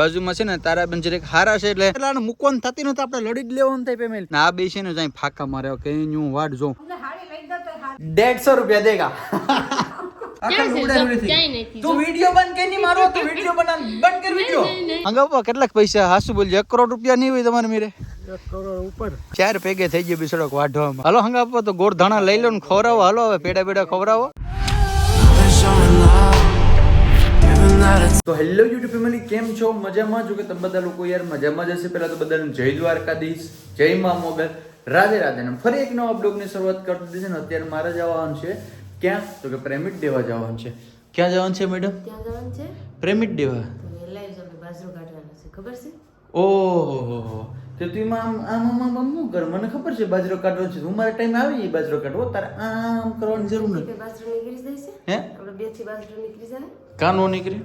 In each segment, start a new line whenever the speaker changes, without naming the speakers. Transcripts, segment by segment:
બાજુમાં છે ને તારાબેન જરીક હારા છે એટલે એટલે આને મૂકવાનું થતી નથી આપણે લડી જ લેવાનું થાય પેમેન્ટ. ના આ બે છે ને જાય ફાકા મારે કે હું વાટ જોઉં. દેડસો રૂપિયા દેગા. કેટલાક પૈસા? હાસુ બોલજો એક કરોડ રૂપિયા નહીં હોય તમારે મેરે. ચાર પેગે થઈ ગયો બિસડોક વાઢવામાં. હાલો હંગાપા તો ગોળ ધાણા લઈ લો ને ખવડાવો. હાલો હવે પેડા પેડા ખવડાવો તો હેલો યુટ્યુબ ફેમિલી કેમ છો? મજામાં? જો કે તમે બધા લોકો યાર મજામાં જ હશે. પહેલા તો બધાને જય દ્વારકાધીશ જય મા મોગલ. રાધે રાધે. ને ફરી એક નવા બ્લોગની શરૂઆત કરી દીધી છે ને અત્યારે મારે જવાનું છે. ક્યાં? તો કે પ્રેમિટ દેવા જવાનું છે. ક્યાં જવાનું છે મેડમ
ક્યાં જવાનું છે?
પ્રેમિટ દેવા.
લાઈવ ખબર છે?
ઓહો તો તું આમ આમ આમ આમ શું કર? મને ખબર છે બાજરો કાઢવાનો છે. હું મારા ટાઈમ આવી જાય બાજરો કાઢવો. તારે આમ કરવાની જરૂર નથી.
બાજરો નીકળી જાય છે?
હે?
આપણે બેથી બાજરો નીકળી જાય?
કાનો નીકળી?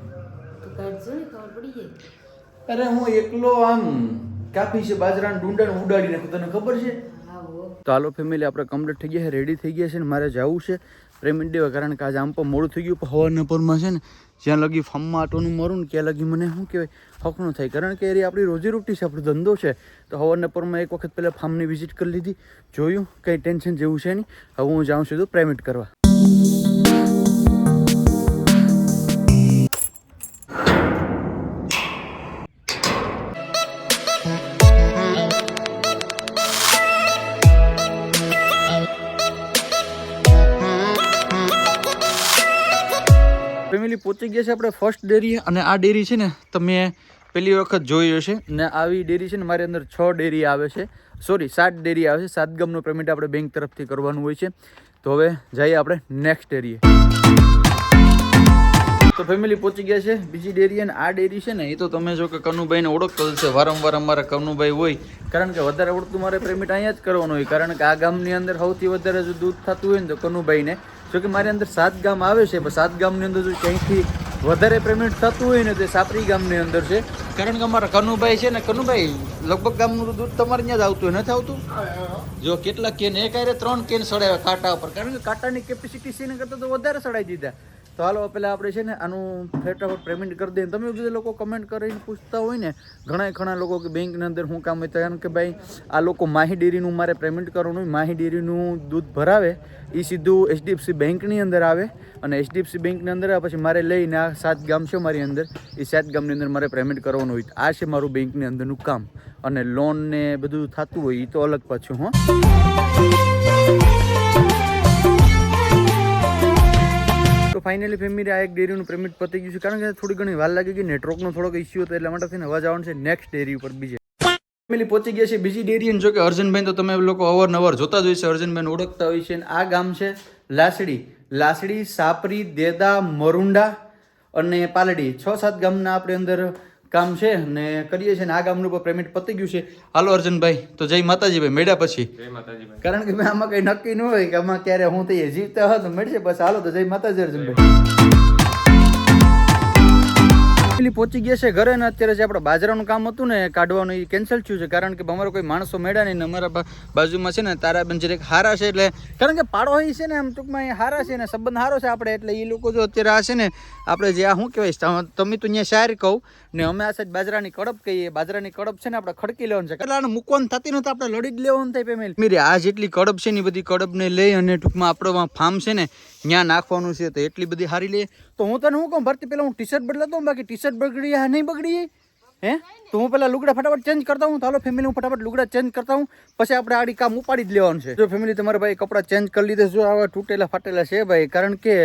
તો કાઢજો ને ખબર પડી જાય.
અરે હું એકલો આમ કાપી છે બાજરાના ડુંડાને ઉડાડી નાખું. તને ખબર છે? તો હાલો ફેમિલી આપણે કમ્પ્લીટ થઈ ગયા છે રેડી થઈ ગયા છે ને મારે જવું છે. પ્રેમિટ દેવા કારણ કે આજે આમ પણ મોડું થઈ ગયું, પણ હવારના પરમાં છે ને, જ્યાં લગી ફાર્મમાં આટોનું મરું ને, ત્યાં લગી મને શું કહેવાય, હક થાય. કારણ કે એ આપણી રોજીરોટી છે, આપણો ધંધો છે. તો હવારના પરમાં એક વખત પહેલાં ફાર્મની વિઝિટ કરી લીધી. જોયું, કંઈ ટેન્શન જેવું છે નહીં. હવે હું જાઉં છું તો પ્રેમિટ કરવા. ફેમિલી પહોંચી ગયા છે આપણે ફર્સ્ટ ડેરી અને આ ડેરી છે ને તમે પહેલી વખત જોઈ હશે. ને આવી ડેરી છે ને મારી અંદર છ ડેરી આવે છે. સોરી સાત ડેરી આવે છે. સાત ગામનું પેમેન્ટ આપણે બેંક તરફથી કરવાનું હોય છે. તો હવે જઈએ આપણે નેક્સ્ટ ડેરીએ. તો ફેમિલી પહોંચી ગયા છે. બીજી ડેરી અને આ ડેરી છે ને, એ તો તમે જો કે કનુભાઈને ઓળખતો હશે વારંવાર અમારા કનુભાઈ હોય. કારણ કે વધારે ઓળખતું મારે પેમેન્ટ અહીંયા જ કરવાનું હોય. કારણ કે આ ગામની અંદર સૌથી વધારે જો દૂધ થતું હોય ને તો કનુભાઈને. જો કે મારી અંદર સાત ગામ આવે છે, પણ સાત ગામની અંદર જો ક્યાંયથી વધારે પેમેન્ટ થતું હોય ને તે સાપરી ગામની અંદર છે. કારણ કે અમારા કનુભાઈ છે ને, કનુભાઈ, લગભગ ગામનું દૂધ તમારે ત્યાં જ આવતું હોય. નથી આવતું? જો કેટલા કેન એક આરે ત્રણ કેન સડાવ્યા કાંટા ઉપર. કારણ કે કાંટાની કેપેસિટી છે ને કરતાં તો વધારે સડાઈ દીધા. તો હાલો, પેલા આપણે છે ને આનું ફટાફટ પેમેન્ટ કરી દઈએ. તમે બધા લોકો કમેન્ટ કરીને પૂછતા હોય ને ઘણા ઘણા લોકો કે બેંકની અંદર શું કામ હોય કારણ કે ભાઈ, આ લોકો માહી ડેરીનું મારે પેમેન્ટ કરવાનું માહી ડેરીનું દૂધ ભરાવે એ સીધું એચડીએફસી બેંકની અંદર આવે અને એચડીએફસી બેંકની અંદર આવે, પછી મારે લઈને આ સાત ગામ છે મારી અંદર એ સાત ગામની અંદર મારે પેમેન્ટ કરવાનું હોય. આ છે મારું બેંકની અંદરનું કામ. અને લોન ને બધું થતું હોય એ તો અલગ પાછું, હં. ફાઇનલી ફેમિલી આ એક ડેરીનું પેમેન્ટ પતી ગયું છે. કારણ કે થોડી ઘણી વાર લાગી ગઈ નેટવર્કનો થોડોક ઇસ્યુ હતો એટલા માટે થઈને હવા જવાનું છે નેક્સ્ટ ડેરી ઉપર બીજે. ફેમિલી પહોંચી ગયા છે બીજી ડેરી જો કે અર્જનભાઈ તો તમે લોકો અવારનવાર જોતા જ હોય છે. અર્જનભાઈ ઓળખતા હોય છે આ ગામ છે લાસડી. લાસડી, સાપરી, દેદા, મરુંડા અને પાલડી. છ સાત ગામના આપણે અંદર કામ છે ને કરીએ છીએ ને આ ગામનું પણ પેમેન્ટ પતી ગયું છે. હાલો અર્જનભાઈ તો જય માતાજી ભાઈ મેળ્યા પછી. કારણ કે મેં આમાં કઈ નક્કી ન હોય કે આમાં ક્યારે હું થઈએ જીવતા હોય તો મળશે બસ હાલો તો જય માતાજી અર્જુનભાઈ. પેલી પહોંચી ગયા છે ઘરે ને અત્યારે જે આપણે બાજરાનું કામ હતું ને કાઢવાનું એ કેન્સલ થયું છે. કારણ કે અમારો કોઈ માણસો મળ્યા નહીં અમારા બાજુમાં છે ને તારાબેન જરીક હારા છે એટલે કારણ કે પાડો છે ને આમ ટૂંકમાં એ હારા છે ને સંબંધ હારો છે આપણે એટલે એ લોકો જો અત્યારે આ છે ને આપણે જે આ શું કહેવાય તમે તો અહીંયા શાયર કહું ને અમે આ સાઈડ બાજરાની કડપ કહીએ. બાજરાની કડપ છે ને આપણે ખડકી લેવાનું છે. એટલે આને મૂકવાનું થતી નથી આપણે લડી જ લેવાનું થાય પેમેન્ટ મીરે આ જેટલી કડપ છે ને એ બધી કડપને લઈ અને ટૂંકમાં આપણો ફાર્મ છે ને ત્યાં નાખવાનું છે તો એટલી બધી હારી લે. તો હું તને શું કહું? ભરતી પેલા હું ટી શર્ટ બદલાતો બાકી ટી શર્ટ બગડી હા નહીં બગડી? હે? તો હું પેલા લુગડા ફટાફટ ચેન્જ કરતા હું હાલો ફેમિલી હું ફટાફટ લુગડા ચેન્જ કરતા હું પછી આપણે આડી કામ ઉપાડી જ લેવાનું છે. જો ફેમિલી તમારા ભાઈ કપડાં ચેન્જ કરી લીધે જો આવા તૂટેલા ફાટેલા છે ભાઈ. કારણ કે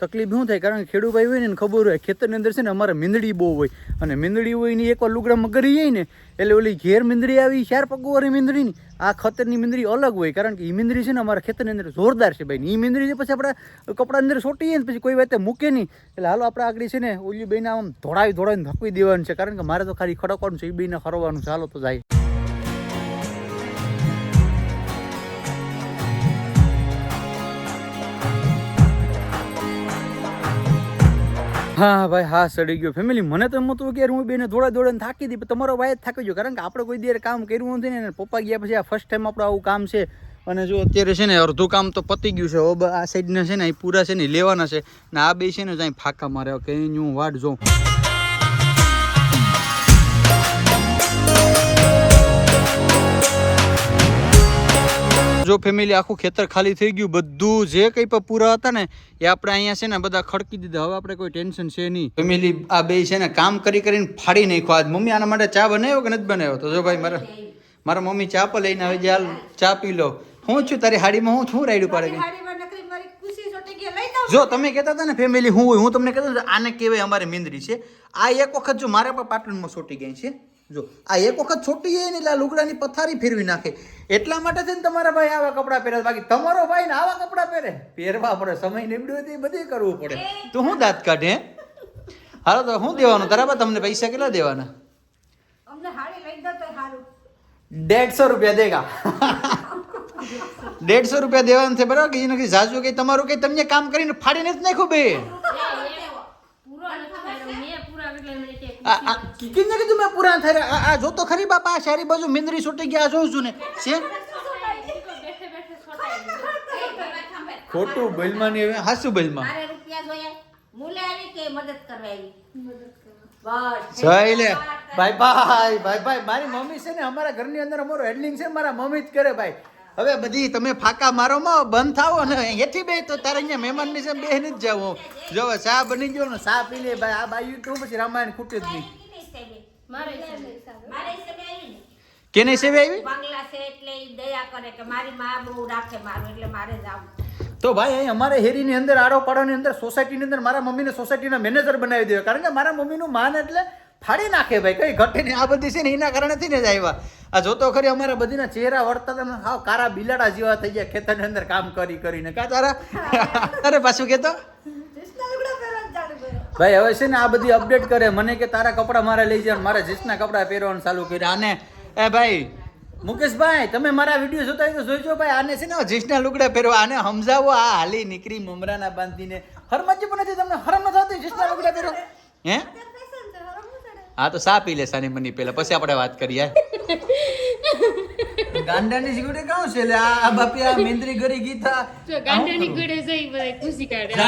તકલીફ શું થાય? કારણ કે ખેડૂભાઈ હોય ને ખબર હોય, ખેતરની અંદર છે ને અમારે મીંદડી બહુ હોય. અને મીંદડી હોય ને એકવાર લુગડામાં ગરી જાય ને, એટલે ઓલી ઘેર મીંદડી આવી, ચાર પગવાળી મીંદડીની આ ખતરની મીંદડી અલગ હોય. કારણ કે એ મીંદડી છે ને અમારા ખેતરની અંદર જોરદાર છે ભાઈ. એ મીંદડી પછી આપણે કપડા અંદર સોટીએ ને પછી કોઈ વાતે મૂકે નહીં. એટલે હાલો આપણે આગળ છે ને ઓલી બેને આમ ધોળાવી ધોળાવીને ધકવી દેવાનું છે. કારણ કે મારે તો ખાલી ખડકવાનું છે એ બેને ખરવાનું છે. હાલો તો જાય. હા, ભાઈ, હા, સડી ગયો. ફેમિલી મને તો એમ હતું કે હું બેને દોડા દોડીને થાકી દી, પણ તમારો ભાઈ જ થાકી ગયો. કારણ કે આપણે કોઈ દેર કામ કર્યું નથી ને પપ્પા ગયા પછી આ ફર્સ્ટ ટાઈમ આપણું આવું કામ છે. અને જો અત્યારે છે ને અડધું કામ તો પતી ગયું છે. હવે આ સાઈડના છે ને એ પૂરા છે ને લેવાના છે. ને આ બે છે ને અહીં ફાકા મારે કે હું વાટ જોઉં. જો ફેમિલી આખું ખેતર ખાલી થઈ ગયું બધું જે કંઈ પણ પૂરા હતા ને એ આપણે અહીંયા છે ને બધા ખડકી દીધા. હવે આપણે કોઈ ટેન્શન છે નહીં. ફેમિલી આ બે છે ને કામ કરી કરીને ફાડી નાખ્યો. આજ મમ્મી આના માટે ચા બનાવ્યો કે નથી બનાવ્યો? તો જો ભાઈ મારા મારા મમ્મી ચા પર લઈને આવી જાય ચા પી લો. હું છું તારી હાડીમાં હું છું રાયડું પાડે જો તમે કહેતા હતા ને ફેમિલી હું હું તમને કહેતો હતો, આને કહેવાય અમારી મીંદડી છે. આ એક વખત જો મારા પર પાટણમાં સોટી ગઈ છે. જો આ એક વખત છોટી જાય ને એટલે આ લુગડાની પથારી ફેરવી નાખે. એટલા માટે છે ને તમારા ભાઈ આવા કપડાં પહેરે બાકી તમારો ભાઈ ને આવા કપડાં પહેરે. પહેરવા પડે સમય નીમડ્યો એ બધું કરવું પડે. તો હું દાંત કાઢે હાલો તો હું દેવાનું? તારા તમને પૈસા કેટલા દેવાના? દેડસો રૂપિયા દેગા. દેડસો રૂપિયા દેવાના છે બરાબર? કે નથી જાજુ કઈ તમારું કઈ તમને કામ કરીને ફાડીને જ નાખ્યું બે
પૂરો નથી કર્યો મેં પૂરા કેટલા મિનિટે
આ આ કીકીને કીધું મેં પુરાણ થઈ રહ્યા. આ આ જો તો ખરી બાપા આ સારી બાજુ મિંદરી છૂટી ગયા જોઉં છું ને. છે? ખોટું બલમાં ને હવે હાસુ બલમાં.
મારે રૂપિયા જોઈએ. મૂલે આવી કે મદદ કરવા આવી? બસ.
જય લે. ભાઈ ભાઈ ભાઈ ભાઈ મારી મમ્મી છે ને અમારા ઘરની અંદર અમારો હેડલિંગ છે મારા મમ્મી જ કરે ભાઈ. હવે બધી તમે ફાકા મારો માં બંધ થાવો ને હેઠી બે, તો તારે અહીંયા મહેમાનની જેમ બેહી જ જાવ જો ચા બની ગયો ને, ચા પી લે ભાઈ. આ બાયું તો પછી રામાયણ ખૂટે જ નહીં. કેને સેવે આવી?
બંગલા છે એટલે દયા કરે કે મારી માં બહુ રાખે મારું એટલે મારે જાવું
તો ભાઈ, અહીં અમારે હેરીની અંદર આડો પાડોની અંદર, સોસાયટીની અંદર મારા મમ્મીને સોસાયટીના મેનેજર બનાવી દેવા. કારણ કે મારા મમ્મીનું માન એટલે ફાડી નાખે ભાઈ. કઈ ઘટે આ બધી છે ને, એના કારણે ને જ આવ્યા. આ જોતો ખરી અમારા બધીના ચહેરા વર્તા તમે હાવ કારા બિલાડા જેવા થઈ ગયા ખેતરની અંદર કામ કરી કરીને. કા તારા? અરે પાછું કેતો? ભાઈ, હવે છે ને આ બધી અપડેટ કરે. મને કે તારા કપડાં મારે લઈ જાય મારે જીસના કપડાં પહેરવાનું ચાલુ કર્યા. આને, એ ભાઈ, મુકેશભાઈ, તમે મારા વીડિયો જોતા હોય તો જોઈજો ભાઈ. આને છે ને જીસના લુગડા પહેરવા. આને સમજાવો, આ હાલી નીકળી મમરાના બાંધીને. હરમજી પણ નથી તમને હરમ નથી આવતી જીસના લુગડા પહેરો હે?
હું
તો સા પી લે સાની મની પેલા. પછી આપણે વાત કરીએ. ગાંડાની સિક્યુરિટી કાઉ છે? લે આ બાપી આ મેંદરી ગરી ગીતા.
જો ગાંડાની ગળે જઈ બરે ખુશી કાઢે.
છે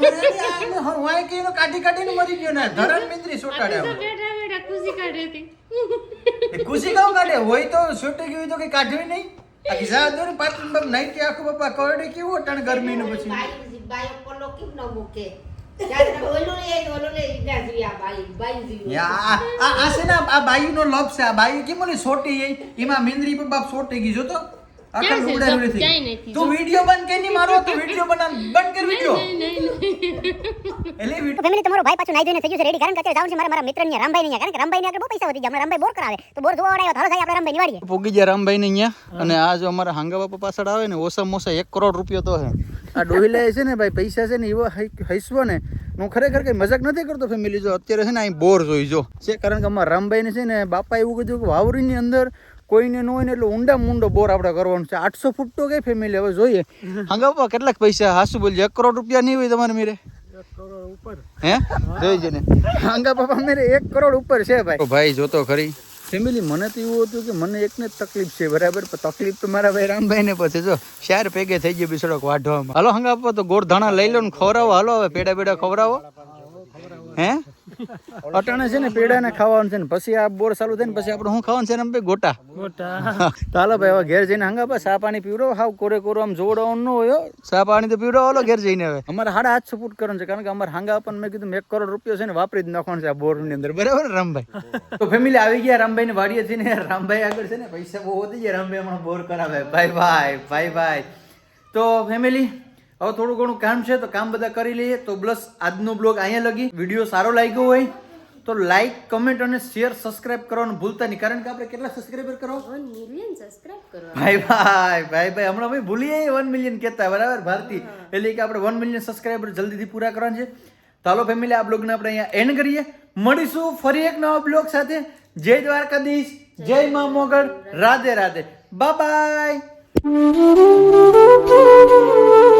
મને આને હવાય કે એનો કાઢી કાઢીને મરી ગયો ને ધરણ મેંદરી સોટાડે
તો બેઠા બેઠા ખુશી કાઢે હતી.
એ ખુશી કાઉ કાઢે? હોય તો છૂટી ગયું હોય તો કઈ કાઢવી નહીં? આ જા દોર પાટણ બાપ નાઈ કે આખું બાપા કરડે કેવું ટણ ગરમીનું પછી?
બાઈ બાઈ પોલો કેમ ન મૂકે? આ
યા, આ છે ને લપ છે આ બાયુ કેમ ને સોટી એમાં મેંદરી પર બાપ સોટી ગઈ જો તો આખા
છે?
લુગડા થઈ. તું વિડિયો બંધ કરી નહીં મારો તું વિડિયો બનાવ બંધ કર વિડિયો. એટલે
વિડિયો ફેમિલી તમારો ભાઈ પાછો નાઈ ધોઈને થઈ ગયો છે રેડી કારણ કે અત્યારે જાઉં છે મારા મારા મિત્રની રામભાઈ ની કારણ કે રામભાઈ આગળ બહુ પૈસા વધી ગયા. રામભાઈ બોર કરાવે. તો બોર જોવા આવ્યો તો થાય આપણે રામભાઈ નિવાડીએ
પોગી ગયા રામભાઈ ને અહીંયા અને આ જો અમારા હાંગા બાપા પાછળ આવે ને ઓછામાં મોસા એક કરોડ રૂપિયો તો હે. આ ડોહિલા છે ને ભાઈ પૈસા છે ને એવો હૈસવો ને હું ખરેખર કઈ મજાક નથી કરતો ફેમિલી જો. અત્યારે છે ને અહીં બોર જોઈ જો. છે કારણ કે અમારા રામભાઈ ને છે ને બાપા એવું કીધું કે વાવરીની અંદર કોઈને ન હોય ને એટલે ઊંડા મૂંડો બોર આપણે કરવાનો છે. આઠસો ફૂટ તો કઈ ફેમિલી હવે જોઈએ. હાંગા બાપા કેટલાક પૈસા? હાસુ બોલજો. એક કરોડ રૂપિયા નહીં હોય તમારે મેરે. હે? જોઈ છે ને હંગા બાપા મેરે એક કરોડ ઉપર છે ભાઈ. ભાઈ જોતો ખરી. ફેમિલી મને તો એવું હતું કે મને એકને જ તકલીફ છે બરાબર? પણ તકલીફ તો મારા ભાઈ રામભાઈ ને પછી જો. શાર પેગે થઈ ગયો બિસડોક વાઢવામાં. હાલો હંગા બાપા તો ગોળ ધાણા લઈ લો ને ખવડાવો. હાલો હવે પેડા પેડા ખવડાવો. હે? અટાણે છે ને પેડા ને ખાવાનું છે ને પછી આ બોર ચાલુ થાય ને પછી આપણે શું ખાવાનું છે ને ભાઈ ગોટા. ગોટા. ચાલો ભાઈ હવે ઘેર જઈને હંગા ભાઈ સા પાણી પીવડો હાવ કોરે કોરો આમ જોડવાનું ન હોય સા પાણી તો પીવડો હાલો ઘેર જઈને હવે. અમારે સાડા આઠસો ફૂટ કરવાનું છે કારણ કે અમારે હાંગા પણ મેં કીધું એક કરોડ રૂપિયો છે ને વાપરી જ નાખવાનું છે આ બોરની અંદર. બરાબર રામભાઈ? તો ફેમિલી આવી ગયા રામભાઈ ને વાડીએ ને રામભાઈ આગળ છે ને પૈસા બહુ વધી ગયા રામભાઈ હમણાં બોર કરાવે. ભાઈ ભાઈ ભાઈ ભાઈ. તો ફેમિલી હવે થોડું ઘણું કામ છે તો કામ બધા કરી લઈએ. તો પ્લસ આજનો બ્લોગ અહીંયા લગી. વીડિયો સારો લાગ્યો હોય તો લાઈક કમેન્ટ અને શેર સબસ્ક્રાઇબ કરવાનું ભૂલતા નહીં. કારણ કે આપણે કેટલા સબસ્ક્રાઇબર કરો?
મિલિયન સબસ્ક્રાઇબ કરવા
ભાઈ ભાઈ ભાઈ ભાઈ હમણાં ભાઈ ભૂલીએ વન મિલિયન કહેતા બરાબર? ભારતી. એટલે કે આપણે વન મિલિયન સબસ્ક્રાઇબર જલ્દીથી પૂરા કરવાના છે. તો હાલો ફેમિલી આ બ્લોગને આપણે અહીંયા એન્ડ કરીએ. મળીશું ફરી એક નવા બ્લોગ સાથે. જય દ્વારકાધીશ. જય મા મોગલ. રાધે રાધે. Bye bye